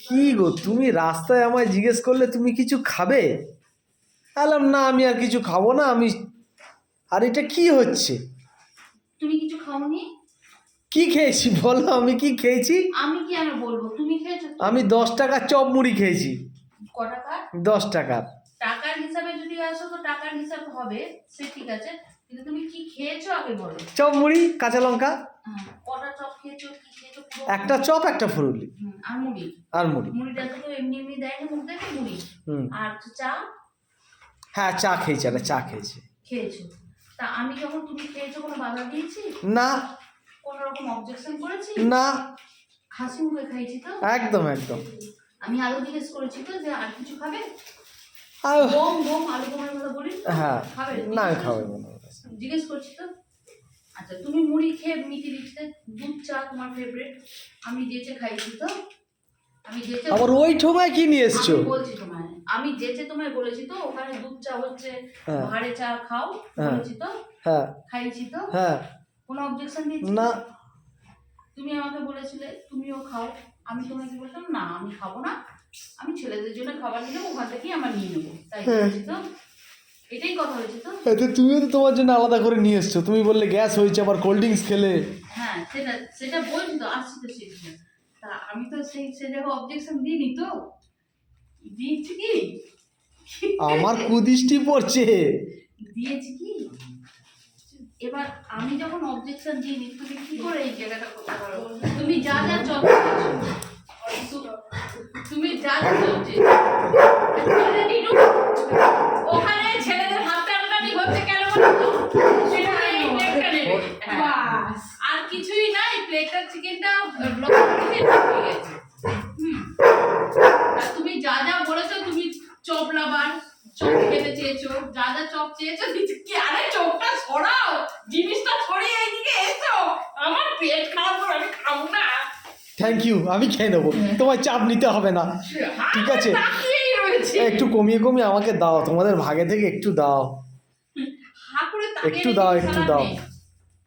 কি গো তুমি রাস্তায় আমায় জিজ্ঞেস করলে তুমি কিছু খাবে? বললাম না আমি আর কিছু খাব না আমি আর এটা কি হচ্ছে? তুমি কিছু খাওনি? কি খেয়েছি বলো আমি কি খেয়েছি? আমি কি আর বলব তুমি খেয়েছো তো? আমি দশ টাকার চপ মুড়ি খেয়েছি। ক টাকার? দশ টাকার। টাকার হিসাবে যদি আসো তো টাকার হিসাব হবে সে ঠিক আছে কিন্তু তুমি কি খেয়েছো আগে বলো। চপ মুড়ি কাঁচা লঙ্কা। হ্যাঁ, কটা চপ খেয়েছো কি খেয়েছো পুরো একটা চপ একটা ফুরুলি। হুম, আর মুড়ি। আর মুড়ি। মুড়িটা তো এমনি এমনি দেয় না মুখ দেখে মুড়ি? আর চা? হ্যাঁ চা খেয়েছি একটা চা খেয়েছি। খেয়েছো? তা আমি যখন তুমি খেয়েছো কোনো বাধা দিয়েছি? না। কোনো রকম অবজেকশন করেছি? না। হাসি মুখে খাইছি তো? একদম একদম। আমি আলু জিজ্ঞেস করেছি তো যে আর কিছু খাবে? আহ, বোম বোম আলু বোমের কথা বলি। হ্যাঁ। খাবে? না খাব। জিজ্ঞেস করছি তো। আচ্ছা তুমি মুড়ি খেয়ে মিটি দিচ্ছে দুধ চা তোমার ফেভারিট আমি যেচে খাইছি তো আমি যেচে আবার ওই ঠোঙায় কি নিয়ে এসছো? আমি বলছি তোমায় আমি যেচে তোমায় বলেছি তো ওখানে দুধ চা হচ্ছে হ্যাঁ। ভাড়ে চা খাও হ্যাঁ। বলেছি তো হ্যাঁ। খাইছি তো। হ্যাঁ। কোনো অবজেকশন দিয়েছি না। তুমি আমাকে বলেছিলে তুমিও খাও। আমি তোমাকে বললাম না আমি খাব না। আমি ছেলেদের জন্য খাবার নিলাম ওখান থেকেই আমার নিয়ে নেব। তাই হ্যাঁ। বলেছি তো। এটাই কথা হয়েছে তো। এতে তুমিও তো তোমার জন্য আলাদা করে নিয়ে এসছো। তুমি বললে গ্যাস হয়েছে আবার কোল্ড ড্রিঙ্কস খেলে। হ্যাঁ সেটা সেটা বলছি তো আসছি তো সেটা তা আমি তো সেই অবজেকশন দিইনি তো। দিয়েছি কি? আমার কুদৃষ্টি পড়ছে। দিয়েছি কি? এবার আমি যখন অবজেকশন দিইনি তুমি কি করে এই জায়গাটা করতে পারো? তুমি যা যা জব তুমি যা যা জব ওখানে ছেলেদের হাত টানাটানি হচ্ছে কেন বলো তো? সেটা এই প্লেটটা নেবে। হ্যাঁ। আর কিছুই চিকেনটা ব্লক করে হয়ে গেছে। হুম। আর তুমি যা যা বলেছ তুমি চপ লাভার চপ খেতে চেয়েছো। যা যা চপ চেয়েছো কি আরে চপটা সরাও জিনিসটা সরিয়ে এইদিকে এসো। আমার পেট খারাপ করে আমি খাব না। থ্যাংক ইউ আমি খেয়ে নেব। তোমার চাপ নিতে হবে না। ঠিক আছে। একটু কমিয়ে কমিয়ে আমাকে দাও। তোমাদের ভাগে থেকে একটু দাও। হা করে তাকিয়ে একটু দাও, একটু দাও।